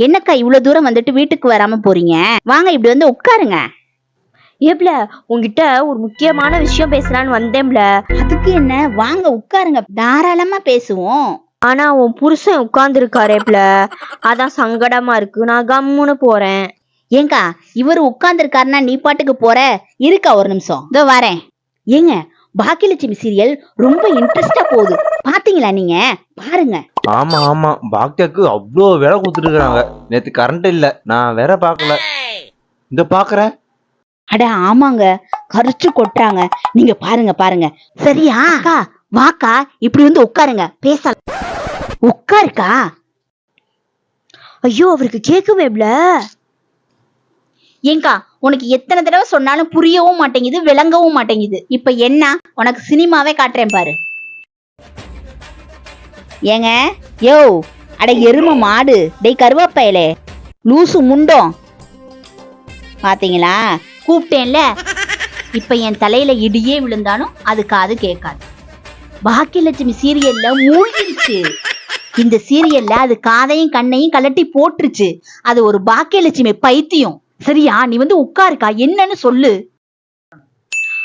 என்னக்கா இவ்வளவு தூரம் வந்துட்டு வீட்டுக்கு வராம போறீங்க? வாங்க இப்படி வந்து உட்காருங்க. ஏப்ல உங்ககிட்ட ஒரு முக்கியமான விஷயம் பேசலான்னு வந்தேன்ல அதுக்கு என்ன? வாங்க உட்காருங்க. தாராளமா பேசுவோம். ஆனா உன் புருஷன் உட்கார்ந்துருக்காரேப்ல அதான் சங்கடமா இருக்கு. நான் கம்முன்னு போறேன். ஏங்கா இவர் உட்கார்ந்துருக்காருன்னா நீ பாட்டுக்கு போற? இருக்கா ஒரு நிமிஷம். இதோ வரேன். ஏங்க பாக்கியலட்சுமி சீரியல் ரொம்ப இன்ட்ரெஸ்டா போகுது. பாத்தீங்களா நீங்க? பாருங்க. ஆமா ஆமா. பாக்கியாக்கு அவ்வளோ வேலை கொடுத்துட்டு இருக்காங்க நேத்து கரண்ட் இல்ல. நான் வேற பார்க்கல இந்த பாக்குறேன். அட ஆமாங்க. கரிச்சு கொட்டுறாங்க. நீங்க பாருங்க பாருங்க. சரியா? அக்கா வாக்கா. இப்படி வந்து உட்காருங்க. பேச உட்காருக்கா? ஐயோ அவருக்கு கேக்குவேப்ல ஏங்கா உனக்கு எத்தனை தடவை சொன்னாலும் புரியவும் மாட்டேங்குது விளங்கவும் மாட்டேங்குது. இப்ப என்ன? உனக்கு சினிமாவே காட்டுறேன் பாரு. ஏங்க? யோ அட எரும மாடு. டேய் கருவாப்பையலே லூசு முண்டோம். பாத்தீங்களா? கூப்பிட்டேன்ல. இப்ப என் தலையில இடியே விழுந்தாலும் அது காது கேட்காது. பாக்கியலட்சுமி சீரியல்ல மூழ்கிருச்சு. இந்த சீரியல்ல அது காதையும் கண்ணையும் கலட்டி போட்டுருச்சு. அது ஒரு பாக்கியலட்சுமி பைத்தியம். சரியா? நீ வந்து உட்காருக்கா? என்னன்னு சொல்லு.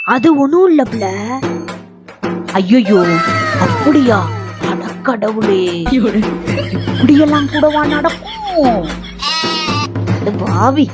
அது ஒண்ணும் இல்லப்ல ஐயோ அப்படியா? அடக்கடவுளே இப்படியெல்லாம் கூடவா நடக்கும் அட பாவி